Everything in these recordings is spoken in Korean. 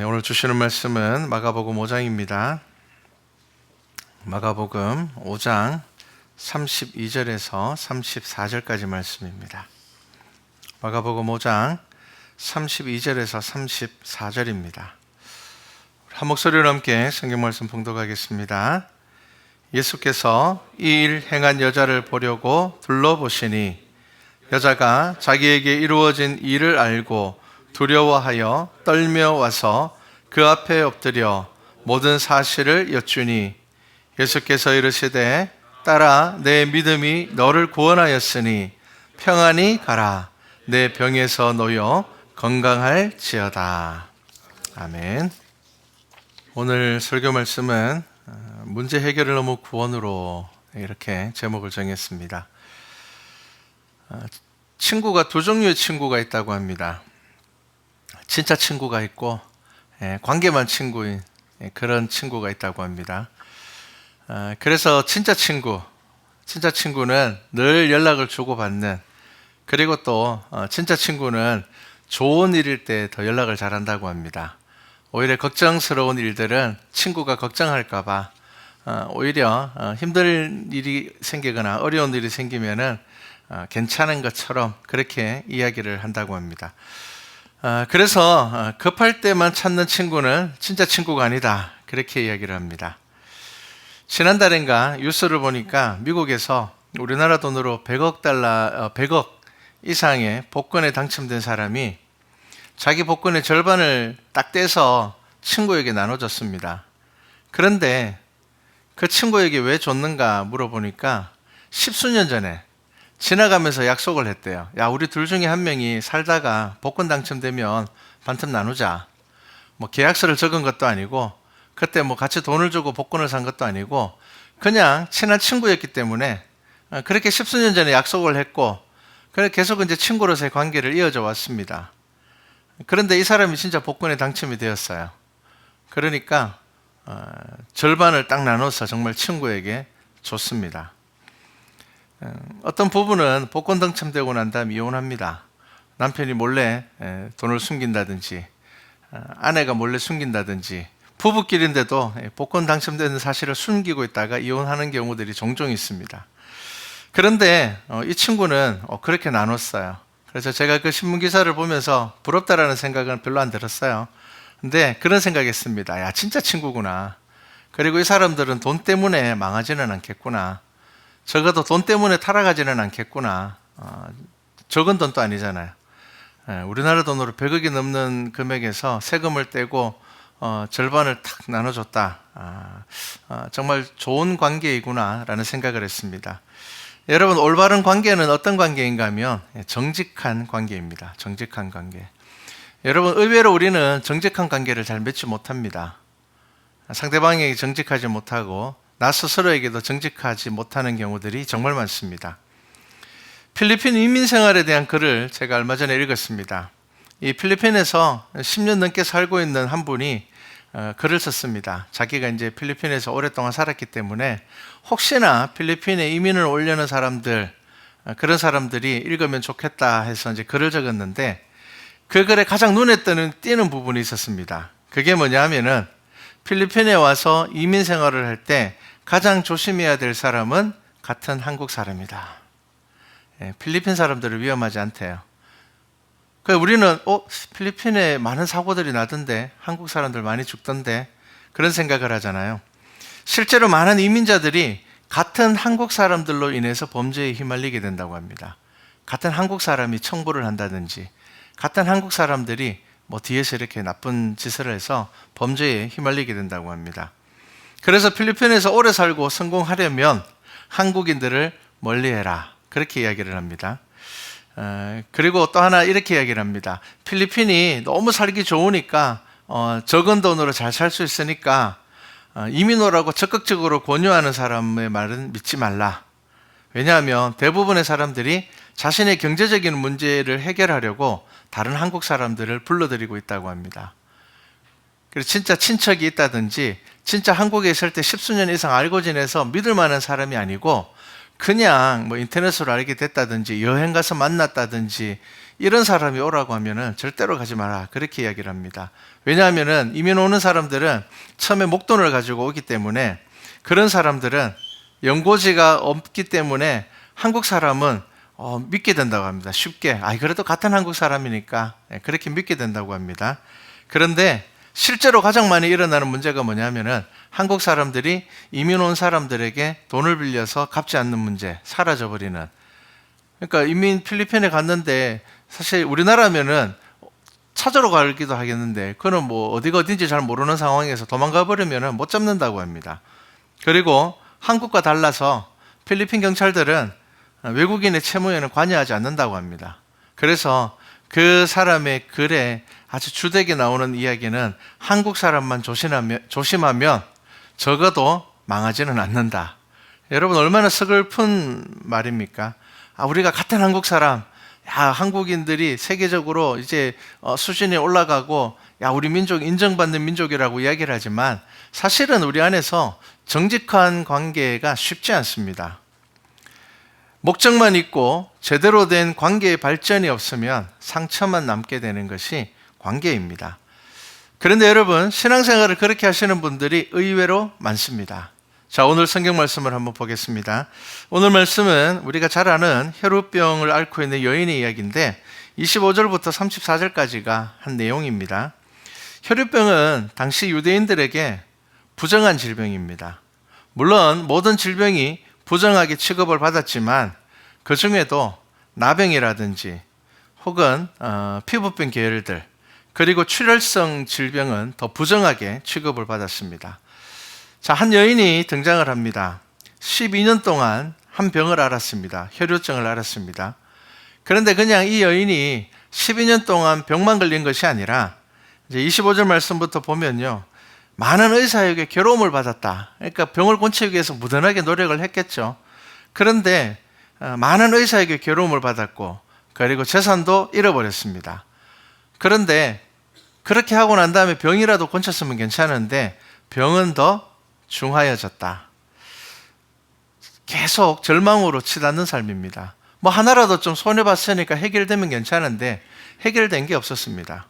네, 오늘 주시는 말씀은 마가복음 5장입니다. 마가복음 5장 32절에서 34절까지 말씀입니다. 마가복음 5장 32절에서 34절입니다. 한 목소리로 함께 성경 말씀 봉독하겠습니다. 예수께서 이 일 행한 여자를 보려고 둘러보시니 여자가 자기에게 이루어진 일을 알고 두려워하여 떨며 와서 그 앞에 엎드려 모든 사실을 여쭈니 예수께서 이르시되 따라 내 믿음이 너를 구원하였으니 평안히 가라. 내 병에서 놓여 건강할지어다. 아멘. 오늘 설교 말씀은 어, 문제 해결을 넘어 구원으로 이렇게 제목을 정했습니다. 어, 친구가 두 종류의 친구가 있다고 합니다 진짜 친구가 있고 예, 관계만 친구인 예, 그런 친구가 있다고 합니다. 어, 그래서 진짜 친구, 진짜 친구는 늘 연락을 주고받는 그리고 또 어, 진짜 친구는 좋은 일일 때 더 연락을 잘한다고 합니다. 오히려 걱정스러운 일들은 친구가 걱정할까봐 어, 오히려 힘들 일이 생기거나 어려운 일이 생기면은 괜찮은 것처럼 그렇게 이야기를 한다고 합니다. 아, 그래서 어, 급할 때만 찾는 친구는 진짜 친구가 아니다. 그렇게 이야기를 합니다. 지난달인가 뉴스를 보니까 미국에서 우리나라 돈으로 100억 달러, 100억 어, 이상의 복권에 당첨된 사람이 자기 복권의 절반을 딱 떼서 친구에게 나눠줬습니다. 그런데 그 친구에게 왜 줬는가 물어보니까 십수년 전에 지나가면서 약속을 했대요. 야, 우리 둘 중에 한 명이 살다가 복권 당첨되면 반틈 나누자. 뭐 계약서를 적은 것도 아니고 그때 뭐 같이 돈을 주고 복권을 산 것도 아니고 그냥 친한 친구였기 때문에 어, 그렇게 십수년 전에 약속을 했고 그래 계속 이제 친구로서의 관계를 이어져 왔습니다. 그런데 이 사람이 진짜 복권에 당첨이 되었어요. 그러니까 어, 절반을 딱 나눠서 정말 친구에게 줬습니다. 어, 어떤 부부는 복권 당첨되고 난 다음 이혼합니다. 남편이 몰래 돈을 숨긴다든지 어, 아내가 몰래 숨긴다든지 부부끼리인데도 복권 당첨되는 사실을 숨기고 있다가 이혼하는 경우들이 종종 있습니다. 그런데 어, 이 친구는 그렇게 나눴어요. 그래서 제가 그 신문 기사를 보면서 부럽다라는 생각은 별로 안 들었어요. 근데 그런 생각했습니다. 야, 진짜 친구구나. 그리고 이 사람들은 돈 때문에 망하지는 않겠구나. 적어도 돈 때문에 타락하지는 않겠구나. 어, 적은 돈도 아니잖아요. 예, 우리나라 돈으로 100억이 넘는 금액에서 세금을 떼고 어, 절반을 탁 나눠줬다. 아, 아, 정말 좋은 관계이구나라는 생각을 했습니다. 여러분 올바른 관계는 어떤 관계인가 하면 예, 정직한 관계입니다. 정직한 관계. 여러분 의외로 우리는 정직한 관계를 잘 맺지 못합니다. 상대방에게 정직하지 못하고 나 스스로에게도 정직하지 못하는 경우들이 정말 많습니다. 필리핀 이민 생활에 대한 글을 제가 얼마 전에 읽었습니다. 이 필리핀에서 10년 넘게 살고 있는 한 분이 어, 글을 썼습니다. 자기가 이제 필리핀에서 오랫동안 살았기 때문에 혹시나 필리핀에 이민을 올려는 사람들, 어, 그런 사람들이 읽으면 좋겠다 해서 이제 글을 적었는데 그 글에 가장 눈에 띄는 부분이 있었습니다. 그게 뭐냐 하면은 필리핀에 와서 이민 생활을 할 때 가장 조심해야 될 사람은 같은 한국 사람이다. 예, 필리핀 사람들을 위험하지 않대요. 그 우리는 어 필리핀에 많은 사고들이 나던데 한국 사람들 많이 죽던데 그런 생각을 하잖아요. 실제로 많은 이민자들이 같은 한국 사람들로 인해서 범죄에 휘말리게 된다고 합니다. 같은 한국 사람이 청부를 한다든지 같은 한국 사람들이 뭐 뒤에서 이렇게 나쁜 짓을 해서 범죄에 휘말리게 된다고 합니다. 그래서 필리핀에서 오래 살고 성공하려면 한국인들을 멀리해라. 그렇게 이야기를 합니다. 어, 그리고 또 하나 이렇게 이야기를 합니다. 필리핀이 너무 살기 좋으니까 어, 적은 돈으로 잘 살 수 있으니까 어, 이민 오라고 적극적으로 권유하는 사람의 말은 믿지 말라. 왜냐하면 대부분의 사람들이 자신의 경제적인 문제를 해결하려고 다른 한국 사람들을 불러들이고 있다고 합니다. 그래서 진짜 친척이 있다든지 진짜 한국에 있을 때 십수년 이상 알고 지내서 믿을 만한 사람이 아니고 그냥 뭐 인터넷으로 알게 됐다든지 여행 가서 만났다든지 이런 사람이 오라고 하면은 절대로 가지 마라. 그렇게 이야기를 합니다. 왜냐하면은 이민 오는 사람들은 처음에 목돈을 가지고 오기 때문에 그런 사람들은 연고지가 없기 때문에 한국 사람은 어, 믿게 된다고 합니다. 쉽게. 아, 그래도 같은 한국 사람이니까 예, 그렇게 믿게 된다고 합니다. 그런데 실제로 가장 많이 일어나는 문제가 뭐냐면은 한국 사람들이 이민 온 사람들에게 돈을 빌려서 갚지 않는 문제, 사라져 버리는. 그러니까 이민 필리핀에 갔는데 사실 우리나라면은 찾으러 가기도 하겠는데 그는 뭐 어디가 어딘지 잘 모르는 상황에서 도망가 버리면은 못 잡는다고 합니다. 그리고 한국과 달라서 필리핀 경찰들은 외국인의 채무에는 관여하지 않는다고 합니다. 그래서 그 사람의 글에 아주 주되게 나오는 이야기는 한국 사람만 조심하면, 조심하면 적어도 망하지는 않는다. 여러분 얼마나 서글픈 말입니까? 아, 우리가 같은 한국 사람, 야, 한국인들이 세계적으로 이제 어, 수준이 올라가고, 야, 우리 민족 인정받는 민족이라고 이야기를 하지만 사실은 우리 안에서 정직한 관계가 쉽지 않습니다. 목적만 있고 제대로 된 관계의 발전이 없으면 상처만 남게 되는 것이 관계입니다. 그런데 여러분, 신앙생활을 그렇게 하시는 분들이 의외로 많습니다. 자, 오늘 성경 말씀을 한번 보겠습니다. 오늘 말씀은 우리가 잘 아는 혈우병을 앓고 있는 여인의 이야기인데 25절부터 34절까지가 한 내용입니다. 혈우병은 당시 유대인들에게 부정한 질병입니다. 물론 모든 질병이 부정하게 취급을 받았지만 그 중에도 나병이라든지 혹은 어, 피부병 계열들 그리고 출혈성 질병은 더 부정하게 취급을 받았습니다. 자, 한 여인이 등장을 합니다. 12년 동안 한 병을 앓았습니다. 혈류증을 앓았습니다. 그런데 그냥 이 여인이 12년 동안 병만 걸린 것이 아니라 이제 25절 말씀부터 보면요. 많은 의사에게 괴로움을 받았다. 그러니까 병을 고치기 위해서 무던하게 노력을 했겠죠. 그런데 어, 많은 의사에게 괴로움을 받았고 그리고 재산도 잃어버렸습니다. 그런데 그렇게 하고 난 다음에 병이라도 고쳤으면 괜찮은데 병은 더 중하여졌다. 계속 절망으로 치닫는 삶입니다. 뭐 하나라도 좀 손해봤으니까 해결되면 괜찮은데 해결된 게 없었습니다.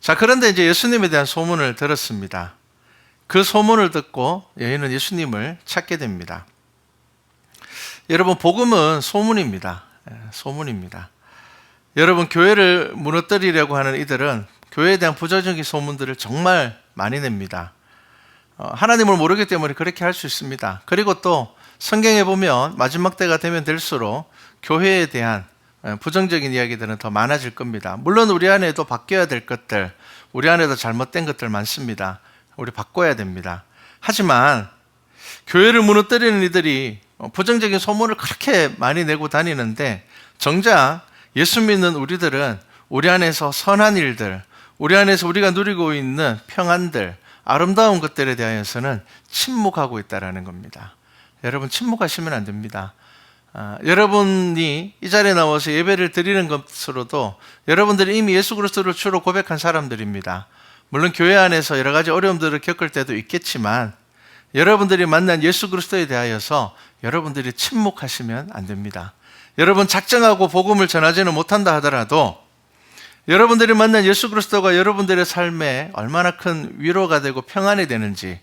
자, 그런데 이제 예수님에 대한 소문을 들었습니다. 그 소문을 듣고 여인은 예수님을 찾게 됩니다. 여러분, 복음은 소문입니다. 예, 소문입니다. 여러분, 교회를 무너뜨리려고 하는 이들은 교회에 대한 부정적인 소문들을 정말 많이 냅니다. 어, 하나님을 모르기 때문에 그렇게 할 수 있습니다. 그리고 또 성경에 보면 마지막 때가 되면 될수록 교회에 대한 어, 부정적인 이야기들은 더 많아질 겁니다. 물론 우리 안에도 바뀌어야 될 것들, 우리 안에도 잘못된 것들 많습니다. 우리 바꿔야 됩니다. 하지만 교회를 무너뜨리는 이들이 어, 부정적인 소문을 그렇게 많이 내고 다니는데 정작 예수 믿는 우리들은 우리 안에서 선한 일들, 우리 안에서 우리가 누리고 있는 평안들, 아름다운 것들에 대하여서는 침묵하고 있다라는 겁니다. 여러분 침묵하시면 안 됩니다. 아, 여러분이 이 자리에 나와서 예배를 드리는 것으로도 여러분들이 이미 예수 그리스도를 주로 고백한 사람들입니다. 물론 교회 안에서 여러 가지 어려움들을 겪을 때도 있겠지만 여러분들이 만난 예수 그리스도에 대하여서 여러분들이 침묵하시면 안 됩니다. 여러분 작정하고 복음을 전하지는 못한다 하더라도 여러분들이 만난 예수 그리스도가 여러분들의 삶에 얼마나 큰 위로가 되고 평안이 되는지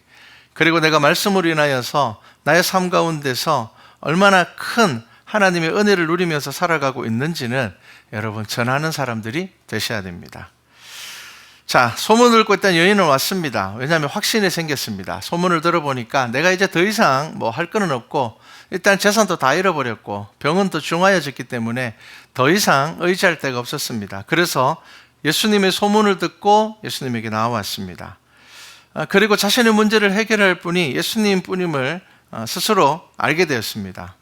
그리고 내가 말씀으로 인하여서 나의 삶 가운데서 얼마나 큰 하나님의 은혜를 누리면서 살아가고 있는지는 여러분 전하는 사람들이 되셔야 됩니다. 자, 소문을 듣고 있던 여인은 왔습니다. 왜냐하면 확신이 생겼습니다. 소문을 들어보니까 내가 이제 더 이상 뭐 할 거는 없고 일단 재산도 다 잃어버렸고 더 중하여졌기 때문에 더 이상 의지할 데가 없었습니다. 그래서 예수님의 소문을 듣고 예수님에게 나왔습니다. 아, 그리고 자신의 문제를 해결할 분이 예수님 뿐임을 어, 스스로 알게 되었습니다.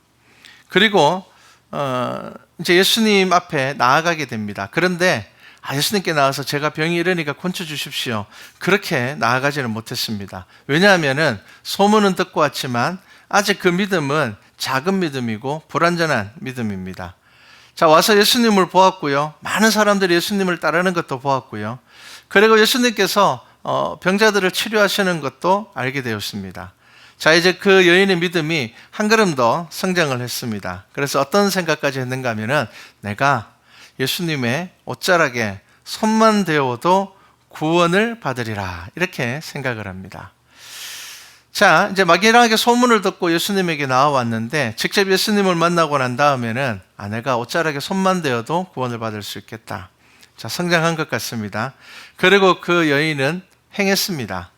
그리고 어, 이제 예수님 앞에 나아가게 됩니다. 그런데 아, 예수님께 나와서 제가 병이 이러니까 건쳐 주십시오. 그렇게 나아가지는 못했습니다. 왜냐하면은 소문은 듣고 왔지만 아직 그 믿음은 작은 믿음이고 불완전한 믿음입니다. 자, 와서 예수님을 보았고요. 많은 사람들이 예수님을 따르는 것도 보았고요. 그리고 예수님께서 어, 병자들을 치료하시는 것도 알게 되었습니다. 자, 이제 그 여인의 믿음이 한 걸음 더 성장을 했습니다. 그래서 어떤 생각까지 했는가 하면은 내가 예수님의 옷자락에 손만 대어도 구원을 받으리라. 이렇게 생각을 합니다. 자, 이제 막연하게 소문을 듣고 예수님에게 나와왔는데 직접 예수님을 만나고 난 다음에는 아내가 옷자락에 손만 대어도 구원을 받을 수 있겠다. 자, 성장한 것 같습니다. 그리고 그 여인은 행했습니다.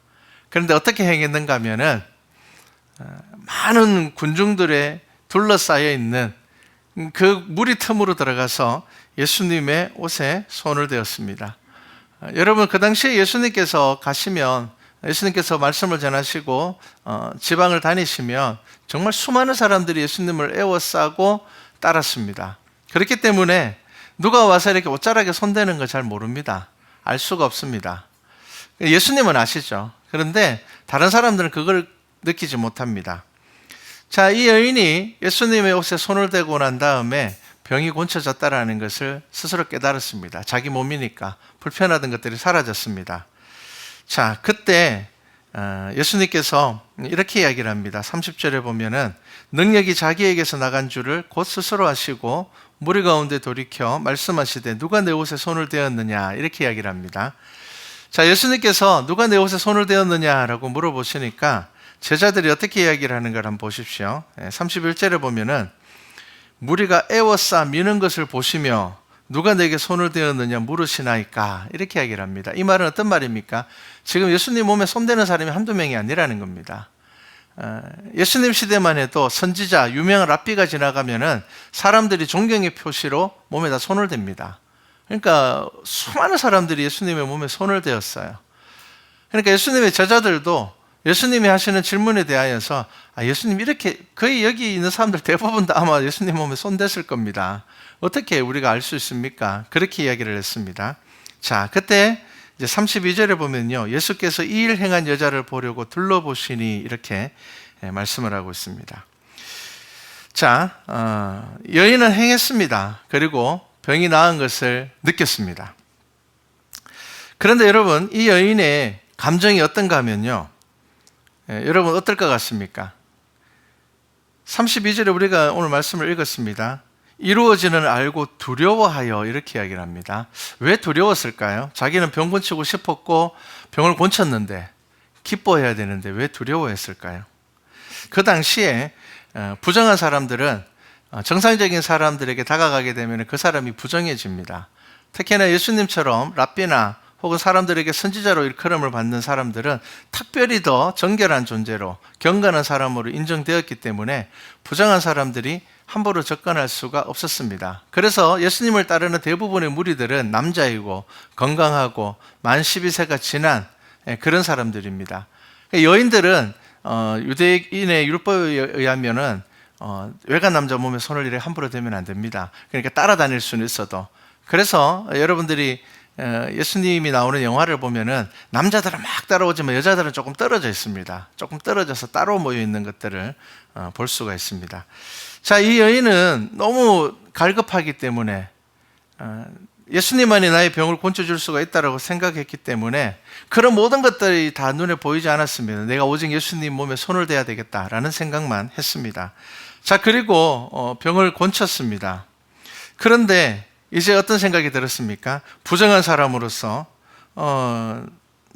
그런데 어떻게 행했는가 하면은 어, 많은 군중들의 둘러싸여 있는 그 무리 틈으로 들어가서 예수님의 옷에 손을 대었습니다. 어, 여러분 그 당시에 예수님께서 가시면 예수님께서 말씀을 전하시고 어, 지방을 다니시면 정말 수많은 사람들이 예수님을 애워싸고 따랐습니다. 그렇기 때문에 누가 와서 이렇게 옷자락에 손대는 걸 잘 모릅니다. 알 수가 없습니다. 예수님은 아시죠. 그런데 다른 사람들은 그걸 느끼지 못합니다. 자, 이 여인이 예수님의 옷에 손을 대고 난 다음에 병이 고쳐졌다라는 것을 스스로 깨달았습니다. 자기 몸이니까 불편하던 것들이 사라졌습니다. 자, 그때 어, 예수님께서 이렇게 이야기를 합니다. 30절에 보면은 능력이 자기에게서 나간 줄을 곧 스스로 하시고 무리 가운데 돌이켜 말씀하시되 누가 내 옷에 손을 대었느냐 이렇게 이야기를 합니다. 자, 예수님께서 누가 내 옷에 손을 대었느냐라고 물어보시니까 제자들이 어떻게 이야기를 하는가 한번 보십시오. 31절에 보면은 무리가 애워싸 미는 것을 보시며 누가 내게 손을 대었느냐 물으시나이까 이렇게 이야기를 합니다. 이 말은 어떤 말입니까? 지금 예수님 몸에 손대는 사람이 한두 명이 아니라는 겁니다. 어, 예수님 시대만 해도 선지자 유명한 랍비가 지나가면은 사람들이 존경의 표시로 몸에다 손을 댑니다. 그러니까 수많은 사람들이 예수님의 몸에 손을 대었어요. 그러니까 예수님의 제자들도 예수님이 하시는 질문에 대하여서 아, 예수님 이렇게 거의 여기 있는 사람들 대부분 다 아마 예수님 몸에 손 댔을 겁니다. 어떻게 우리가 알 수 있습니까? 그렇게 이야기를 했습니다. 자, 그때 이제 32절에 보면요. 예수께서 이 일 행한 여자를 보려고 둘러보시니 이렇게 예, 말씀을 하고 있습니다. 자, 어, 여인은 행했습니다. 그리고 병이 나은 것을 느꼈습니다. 그런데 여러분, 이 여인의 감정이 어떤가 하면요. 예, 여러분 어떨 것 같습니까? 32절에 우리가 오늘 말씀을 읽었습니다. 이루어지는 알고 두려워하여 이렇게 이야기를 합니다. 왜 두려웠을까요? 자기는 병 고치고 싶었고 병을 고쳤는데 기뻐해야 되는데 왜 두려워했을까요? 그 당시에 어, 부정한 사람들은 어, 정상적인 사람들에게 다가가게 되면 그 사람이 부정해집니다. 특히나 예수님처럼 랍비나 혹은 사람들에게 선지자로 일컬음을 받는 사람들은 특별히 더 정결한 존재로 경건한 사람으로 인정되었기 때문에 부정한 사람들이 함부로 접근할 수가 없었습니다. 그래서 예수님을 따르는 대부분의 무리들은 남자이고 건강하고 만 12세가 지난 예, 그런 사람들입니다. 여인들은 어, 유대인의 율법에 의하면은 어, 외간 남자 몸에 손을 이렇게 함부로 대면 안 됩니다. 그러니까 따라다닐 수는 있어도. 그래서 여러분들이 어, 예수님이 나오는 영화를 보면은 남자들은 막 따라오지만 여자들은 조금 떨어져 있습니다. 조금 떨어져서 따로 모여 있는 것들을 어, 볼 수가 있습니다. 자, 이 여인은 너무 갈급하기 때문에 어, 예수님만이 나의 병을 고쳐줄 수가 있다고 생각했기 때문에 그런 모든 것들이 다 눈에 보이지 않았습니다. 내가 오직 예수님 몸에 손을 대야 되겠다라는 생각만 했습니다. 자, 그리고 병을 고쳤습니다. 그런데 이제 어떤 생각이 들었습니까? 부정한 사람으로서 어,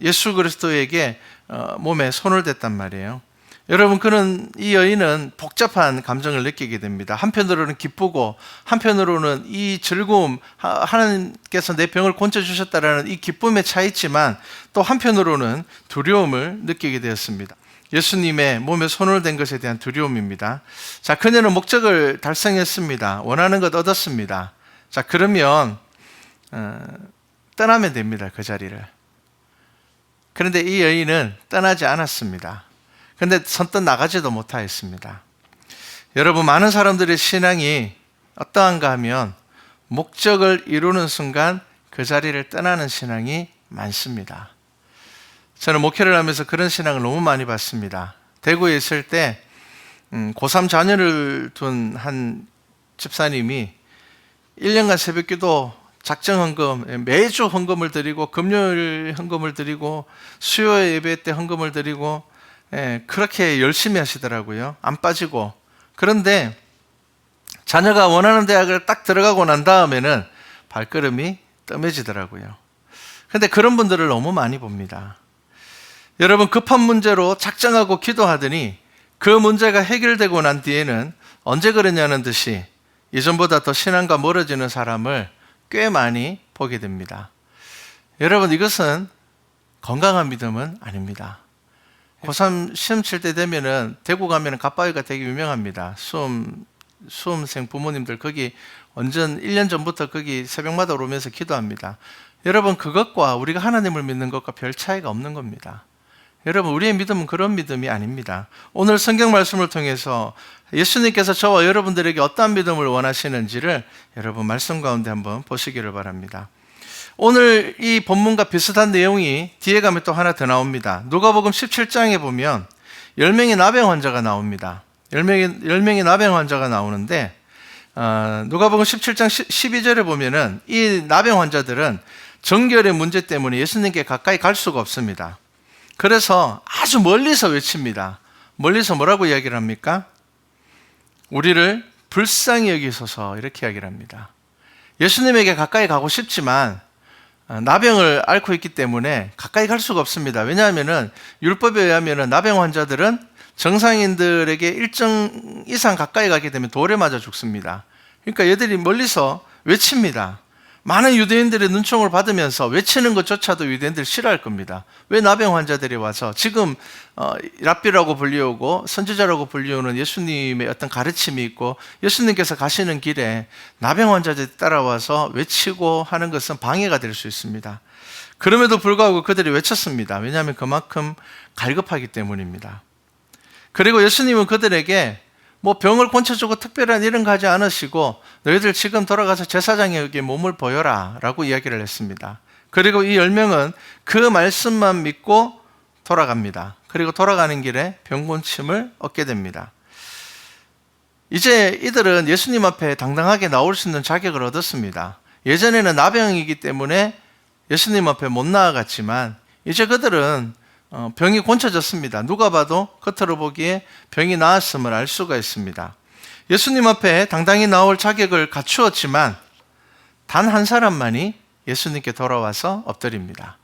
예수 그리스도에게 어, 몸에 손을 댔단 말이에요. 여러분 그는 이 여인은 복잡한 감정을 느끼게 됩니다. 한편으로는 기쁘고 한편으로는 이 즐거움 하나님께서 내 병을 고쳐 주셨다라는 이 기쁨에 차 있지만 또 한편으로는 두려움을 느끼게 되었습니다. 예수님의 몸에 손을 댄 것에 대한 두려움입니다. 자, 그녀는 목적을 달성했습니다. 원하는 것 얻었습니다. 자, 그러면 어, 떠나면 됩니다. 그 자리를. 그런데 이 여인은 떠나지 않았습니다. 그런데 선뜻 나가지도 못하였습니다. 여러분, 많은 사람들의 신앙이 어떠한가 하면 목적을 이루는 순간 그 자리를 떠나는 신앙이 많습니다. 저는 목회를 하면서 그런 신앙을 너무 많이 봤습니다. 대구에 있을 때 음, 고3 자녀를 둔 한 집사님이 1년간 새벽 기도 작정 헌금 예, 매주 헌금을 드리고 금요일 헌금을 드리고 수요 예배 때 헌금을 드리고 예, 그렇게 열심히 하시더라고요. 안 빠지고. 그런데 자녀가 원하는 대학을 딱 들어가고 난 다음에는 발걸음이 뜸해지더라고요. 근데 그런 분들을 너무 많이 봅니다. 여러분 급한 문제로 작정하고 기도하더니 그 문제가 해결되고 난 뒤에는 언제 그러냐는 듯이 예전보다 더 신앙과 멀어지는 사람을 꽤 많이 보게 됩니다. 여러분 이것은 건강한 믿음은 아닙니다. 고3 시험 칠 때 되면은 대구 가면은 갓바위가 되게 유명합니다. 수험 수험생 부모님들 거기 완전 1년 전부터 거기 새벽마다 오면서 기도합니다. 여러분 그것과 우리가 하나님을 믿는 것과 별 차이가 없는 겁니다. 여러분 우리의 믿음은 그런 믿음이 아닙니다. 오늘 성경 말씀을 통해서 예수님께서 저와 여러분들에게 어떠한 믿음을 원하시는지를 여러분 말씀 가운데 한번 보시기를 바랍니다. 오늘 이 본문과 비슷한 내용이 뒤에 가면 또 하나 더 나옵니다. 누가복음 17장에 보면 10명의 나병 환자가 나옵니다. 10명의, 10명의 나병 환자가 나오는데 어, 누가복음 17장 12절에 보면은 이 나병 환자들은 정결의 문제 때문에 예수님께 가까이 갈 수가 없습니다. 그래서 아주 멀리서 외칩니다. 멀리서 뭐라고 이야기를 합니까? 우리를 불쌍히 여기소서 이렇게 이야기를 합니다. 예수님에게 가까이 가고 싶지만 어, 나병을 앓고 있기 때문에 가까이 갈 수가 없습니다. 왜냐하면은 율법에 의하면은 나병 환자들은 정상인들에게 일정 이상 가까이 가게 되면 돌에 맞아 죽습니다. 그러니까 얘들이 멀리서 외칩니다. 많은 유대인들의 눈총을 받으면서 외치는 것조차도 유대인들 싫어할 겁니다. 왜 나병 환자들이 와서 지금 어, 랍비라고 불리우고 선지자라고 불리우는 예수님의 어떤 가르침이 있고 예수님께서 가시는 길에 나병 환자들이 따라와서 외치고 하는 것은 방해가 될 수 있습니다. 그럼에도 불구하고 그들이 외쳤습니다. 왜냐하면 그만큼 갈급하기 때문입니다. 그리고 예수님은 그들에게 뭐 병을 고쳐주고 특별한 일은 가지 않으시고 너희들 지금 돌아가서 제사장에게 몸을 보여라 라고 이야기를 했습니다. 그리고 이 열명은 그 말씀만 믿고 돌아갑니다. 그리고 돌아가는 길에 병곤침을 얻게 됩니다. 이제 이들은 예수님 앞에 당당하게 나올 수 있는 자격을 얻었습니다. 예전에는 나병이기 때문에 예수님 앞에 못 나아갔지만 이제 그들은 어, 병이 고쳐졌습니다. 누가 봐도 겉으로 보기에 병이 나았음을 알 수가 있습니다. 예수님 앞에 당당히 나올 자격을 갖추었지만 단 한 사람만이 예수님께 돌아와서 엎드립니다.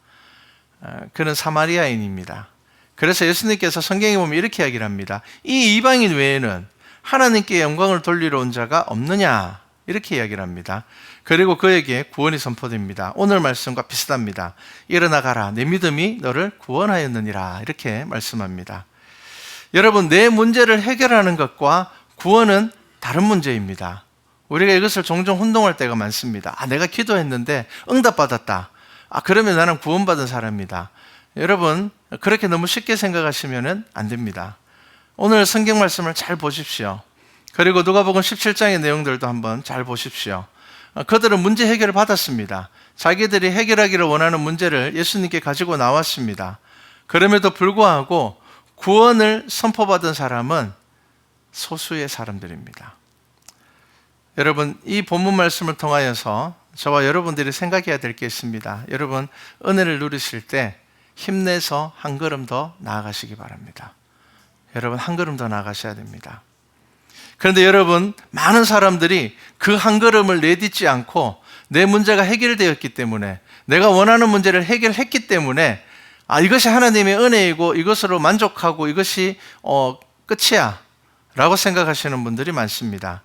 어, 그는 사마리아인입니다. 그래서 예수님께서 성경에 보면 이렇게 이야기를 합니다. 이 이방인 외에는 하나님께 영광을 돌리러 온 자가 없느냐 이렇게 이야기를 합니다. 그리고 그에게 구원이 선포됩니다. 오늘 말씀과 비슷합니다. 일어나 가라. 내 믿음이 너를 구원하였느니라. 이렇게 말씀합니다. 여러분, 내 문제를 해결하는 것과 구원은 다른 문제입니다. 우리가 이것을 종종 혼동할 때가 많습니다. 아, 내가 기도했는데 응답받았다. 아, 그러면 나는 구원받은 사람이다. 여러분, 그렇게 너무 쉽게 생각하시면 안 됩니다. 오늘 성경 말씀을 잘 보십시오. 그리고 누가복음 17장의 내용들도 한번 잘 보십시오. 어, 그들은 문제 해결을 받았습니다. 자기들이 해결하기를 원하는 문제를 예수님께 가지고 나왔습니다. 그럼에도 불구하고 구원을 선포받은 사람은 소수의 사람들입니다. 여러분, 이 본문 말씀을 통하여서 저와 여러분들이 생각해야 될 게 있습니다. 여러분, 은혜를 누리실 때 힘내서 한 걸음 더 나아가시기 바랍니다. 여러분, 한 걸음 더 나아가셔야 됩니다. 그런데 여러분, 많은 사람들이 그 한 걸음을 내딛지 않고 내 문제가 해결되었기 때문에 내가 원하는 문제를 해결했기 때문에 아, 이것이 하나님의 은혜이고 이것으로 만족하고 이것이 어, 끝이야. 라고 생각하시는 분들이 많습니다.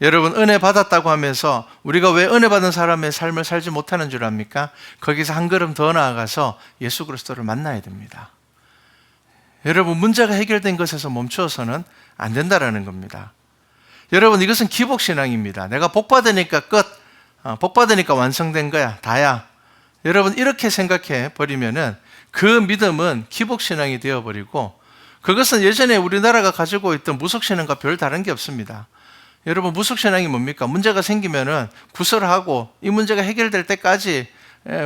여러분, 은혜 받았다고 하면서 우리가 왜 은혜 받은 사람의 삶을 살지 못하는 줄 압니까? 거기서 한 걸음 더 나아가서 예수 그리스도를 만나야 됩니다. 여러분, 문제가 해결된 것에서 멈추어서는 안 된다라는 겁니다. 여러분 이것은 기복 신앙입니다. 내가 복 받으니까 끝, 어, 복 받으니까 완성된 거야, 다야. 여러분 이렇게 생각해 버리면은 그 믿음은 기복 신앙이 되어 버리고 그것은 예전에 우리나라가 가지고 있던 무속 신앙과 별 다른 게 없습니다. 여러분 무속 신앙이 뭡니까? 문제가 생기면은 구설하고 이 문제가 해결될 때까지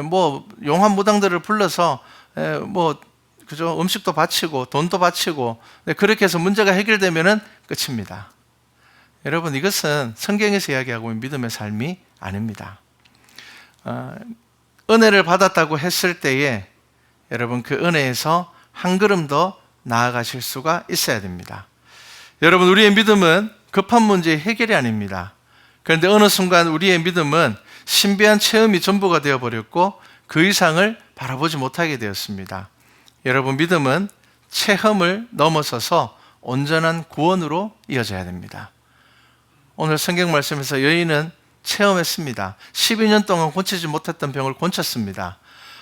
뭐 용한 무당들을 불러서 뭐 그죠 음식도 바치고 돈도 바치고 네, 그렇게 해서 문제가 해결되면은 끝입니다. 여러분 이것은 성경에서 이야기하고 있는 믿음의 삶이 아닙니다. 어, 은혜를 받았다고 했을 때에 여러분 그 은혜에서 한 걸음 더 나아가실 수가 있어야 됩니다. 여러분 우리의 믿음은 급한 문제의 해결이 아닙니다. 그런데 어느 순간 우리의 믿음은 신비한 체험이 전부가 되어 버렸고 그 이상을 바라보지 못하게 되었습니다. 여러분 믿음은 체험을 넘어서서 온전한 구원으로 이어져야 됩니다. 오늘 성경 말씀에서 여인은 체험했습니다. 12년 동안 고치지 못했던 병을 고쳤습니다.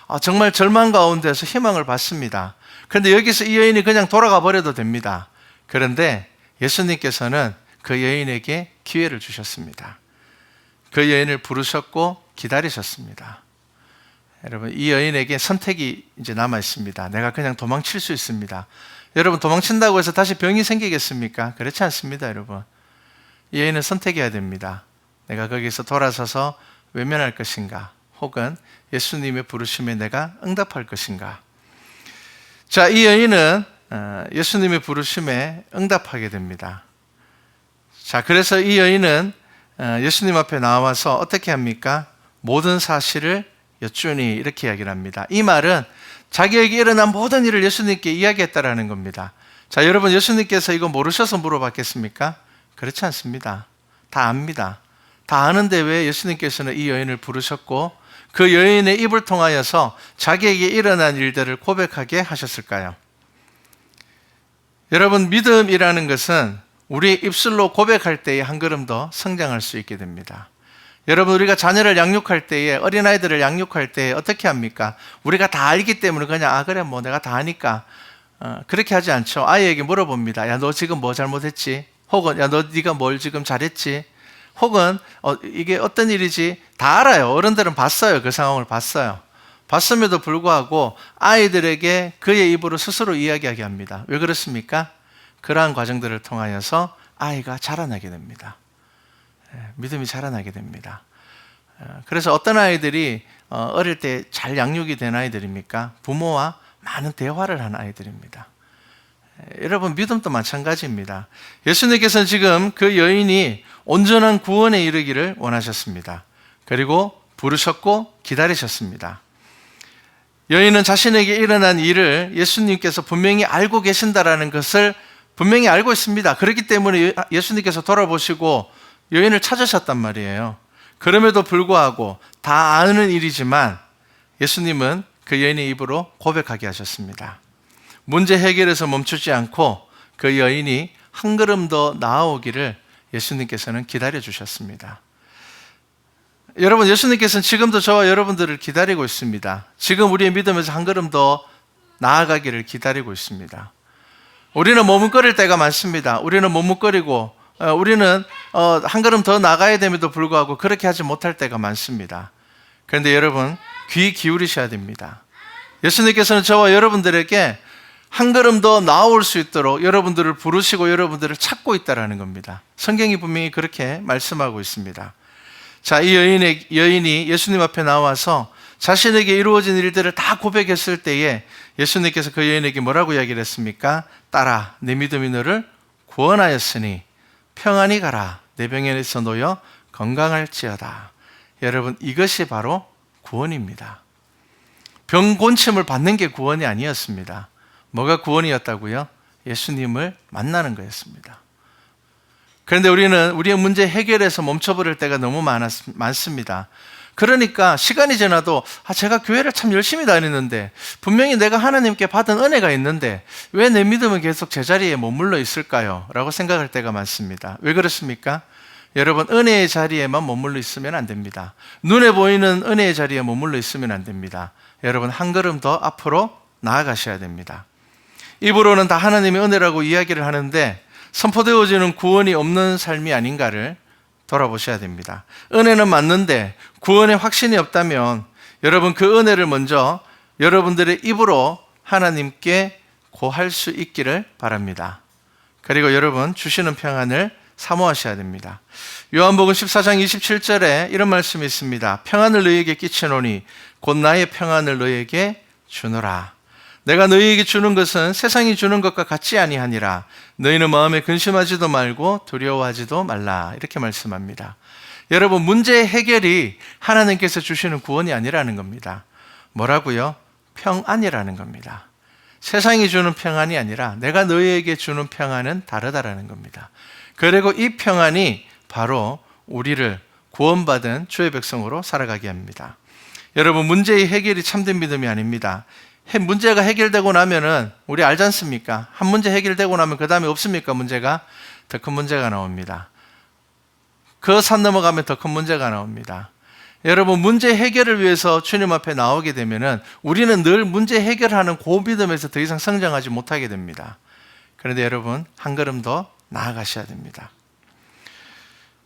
아, 정말 절망 가운데서 희망을 받습니다. 그런데 여기서 이 여인이 그냥 돌아가 버려도 됩니다. 그런데 예수님께서는 그 여인에게 기회를 주셨습니다. 그 여인을 부르셨고 기다리셨습니다. 여러분, 이 여인에게 선택이 이제 남아 있습니다. 내가 그냥 도망칠 수 있습니다. 여러분, 도망친다고 해서 다시 병이 생기겠습니까? 그렇지 않습니다, 여러분. 이 여인은 선택해야 됩니다. 내가 거기서 돌아서서 외면할 것인가? 혹은 예수님의 부르심에 내가 응답할 것인가? 자, 이 여인은 어, 예수님의 부르심에 응답하게 됩니다. 자, 그래서 이 여인은 어, 예수님 앞에 나와서 어떻게 합니까? 모든 사실을 여쭈니 이렇게 이야기를 합니다. 이 말은 자기에게 일어난 모든 일을 예수님께 이야기했다라는 겁니다. 자, 여러분 예수님께서 이거 모르셔서 물어봤겠습니까? 그렇지 않습니다. 다 압니다. 다 아는데 왜 예수님께서는 이 여인을 부르셨고 그 여인의 입을 통하여서 자기에게 일어난 일들을 고백하게 하셨을까요? 여러분 믿음이라는 것은 우리 입술로 고백할 때에 한 걸음 더 성장할 수 있게 됩니다. 여러분 우리가 자녀를 양육할 때에 어린아이들을 양육할 때에 어떻게 합니까? 우리가 다 알기 때문에 그냥 아 그래 뭐 내가 다 아니까 어, 그렇게 하지 않죠. 아이에게 물어봅니다. 야 너 지금 뭐 잘못했지? 혹은 야 너 네가 뭘 지금 잘했지? 혹은 어, 이게 어떤 일이지? 다 알아요. 어른들은 봤어요. 그 상황을 봤어요. 봤음에도 불구하고 아이들에게 그의 입으로 스스로 이야기하게 합니다. 왜 그렇습니까? 그러한 과정들을 통하여서 아이가 자라나게 됩니다. 예, 믿음이 자라나게 됩니다. 어, 그래서 어떤 아이들이 어, 어릴 때 잘 양육이 된 아이들입니까? 부모와 많은 대화를 한 아이들입니다. 예, 여러분 믿음도 마찬가지입니다. 예수님께서는 지금 그 여인이 온전한 구원에 이르기를 원하셨습니다. 그리고 부르셨고 기다리셨습니다. 여인은 자신에게 일어난 일을 예수님께서 분명히 알고 계신다라는 것을 분명히 알고 있습니다. 그렇기 때문에 예수님께서 돌아보시고 여인을 찾으셨단 말이에요. 그럼에도 불구하고 다 아는 일이지만 예수님은 그 여인의 입으로 고백하게 하셨습니다. 문제 해결에서 멈추지 않고 그 여인이 한 걸음 더 나아오기를 예수님께서는 기다려 주셨습니다. 여러분, 예수님께서는 지금도 저와 여러분들을 기다리고 있습니다. 지금 우리의 믿음에서 한 걸음 더 나아가기를 기다리고 있습니다. 우리는 머뭇거릴 때가 많습니다. 우리는 머뭇거리고, 어, 우리는 어, 한 걸음 더 나가야 됨에도 불구하고 그렇게 하지 못할 때가 많습니다. 그런데 여러분, 귀 기울이셔야 됩니다. 예수님께서는 저와 여러분들에게 한 걸음 더 나올 수 있도록 여러분들을 부르시고 여러분들을 찾고 있다라는 겁니다. 성경이 분명히 그렇게 말씀하고 있습니다. 자, 이 여인의, 여인이 예수님 앞에 나와서 자신에게 이루어진 일들을 다 고백했을 때에 예수님께서 그 여인에게 뭐라고 이야기를 했습니까? 따라, 내 믿음이 너를 구원하였으니 평안히 가라. 내 병에서 놓여 건강할지어다. 여러분, 이것이 바로 구원입니다. 병 곤침을 받는 게 구원이 아니었습니다. 뭐가 구원이었다고요? 예수님을 만나는 거였습니다. 그런데 우리는 우리의 문제 해결에서 멈춰버릴 때가 너무 많았, 많습니다. 그러니까 시간이 지나도 아, 제가 교회를 참 열심히 다니는데 분명히 내가 하나님께 받은 은혜가 있는데 왜 내 믿음은 계속 제자리에 머물러 있을까요? 라고 생각할 때가 많습니다. 왜 그렇습니까? 여러분 은혜의 자리에만 머물러 있으면 안 됩니다. 눈에 보이는 은혜의 자리에 머물러 있으면 안 됩니다. 여러분 한 걸음 더 앞으로 나아가셔야 됩니다. 입으로는 다 하나님의 은혜라고 이야기를 하는데 선포되어지는 구원이 없는 삶이 아닌가를 돌아보셔야 됩니다. 은혜는 맞는데 구원의 확신이 없다면 여러분 그 은혜를 먼저 여러분들의 입으로 하나님께 고할 수 있기를 바랍니다. 그리고 여러분 주시는 평안을 사모하셔야 됩니다. 요한복음 14장 27절에 이런 말씀이 있습니다. 평안을 너희에게 끼치노니 곧 나의 평안을 너희에게 주노라. 내가 너희에게 주는 것은 세상이 주는 것과 같지 아니하니라. 너희는 마음에 근심하지도 말고 두려워하지도 말라. 이렇게 말씀합니다. 여러분, 문제의 해결이 하나님께서 주시는 구원이 아니라는 겁니다. 뭐라고요? 평안이라는 겁니다. 세상이 주는 평안이 아니라 내가 너희에게 주는 평안은 다르다라는 겁니다. 그리고 이 평안이 바로 우리를 구원받은 주의 백성으로 살아가게 합니다. 여러분 문제의 해결이 참된 믿음이 아닙니다. 해- 문제가 해결되고 나면은 우리 알지 않습니까? 한 문제 해결되고 나면 그 다음에 없습니까? 문제가 더 큰 문제가 나옵니다. 그 산 넘어가면 더 큰 문제가 나옵니다. 여러분 문제 해결을 위해서 주님 앞에 나오게 되면은 우리는 늘 문제 해결하는 그 믿음에서 더 이상 성장하지 못하게 됩니다. 그런데 여러분 한 걸음 더 나아가셔야 됩니다.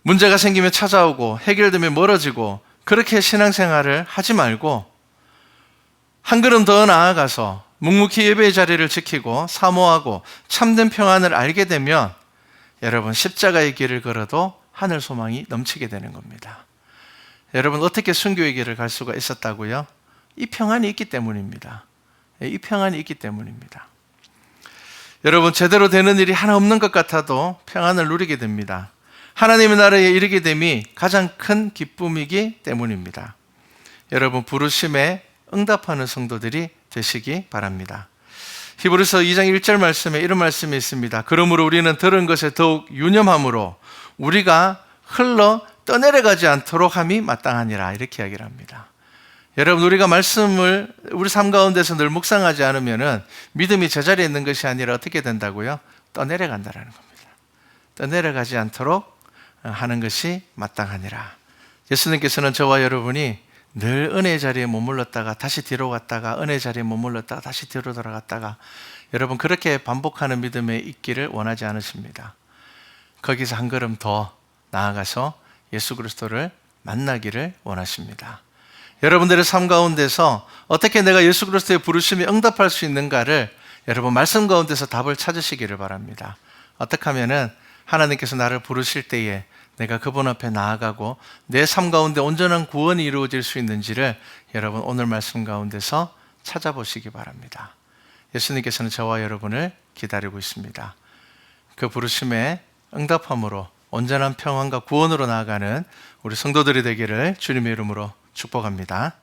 문제가 생기면 찾아오고 해결되면 멀어지고 그렇게 신앙생활을 하지 말고 한 걸음 더 나아가서 묵묵히 예배의 자리를 지키고 사모하고 참된 평안을 알게 되면 여러분 십자가의 길을 걸어도 하늘 소망이 넘치게 되는 겁니다. 여러분 어떻게 순교의 길을 갈 수가 있었다고요? 이 평안이 있기 때문입니다. 예, 이 평안이 있기 때문입니다. 여러분 제대로 되는 일이 하나 없는 것 같아도 평안을 누리게 됩니다. 하나님의 나라에 이르게 됨이 가장 큰 기쁨이기 때문입니다. 여러분 부르심에 응답하는 성도들이 되시기 바랍니다. 히브리서 2장 1절 말씀에 이런 말씀이 있습니다. 그러므로 우리는 들은 것에 더욱 유념함으로 우리가 흘러 떠내려가지 않도록 함이 마땅하니라 이렇게 이야기를 합니다. 여러분 우리가 말씀을 우리 삶 가운데서 늘 묵상하지 않으면은 믿음이 제자리에 있는 것이 아니라 어떻게 된다고요? 떠내려간다라는 겁니다. 떠내려가지 않도록 하는 것이 마땅하니라. 예수님께서는 저와 여러분이 늘 은혜의 자리에 머물렀다가 다시 뒤로 갔다가 은혜의 자리에 머물렀다가 다시 뒤로 돌아갔다가 여러분 그렇게 반복하는 믿음에 있기를 원하지 않으십니다. 거기서 한 걸음 더 나아가서 예수 그리스도를 만나기를 원하십니다. 여러분들의 삶 가운데서 어떻게 내가 예수 그리스도의 부르심에 응답할 수 있는가를 여러분 말씀 가운데서 답을 찾으시기를 바랍니다. 어떻게 하면은 하나님께서 나를 부르실 때에 내가 그분 앞에 나아가고 내 삶 가운데 온전한 구원이 이루어질 수 있는지를 여러분 오늘 말씀 가운데서 찾아보시기 바랍니다. 예수님께서는 저와 여러분을 기다리고 있습니다. 그 부르심에 응답함으로 온전한 평안과 구원으로 나아가는 우리 성도들이 되기를 주님의 이름으로 축복합니다.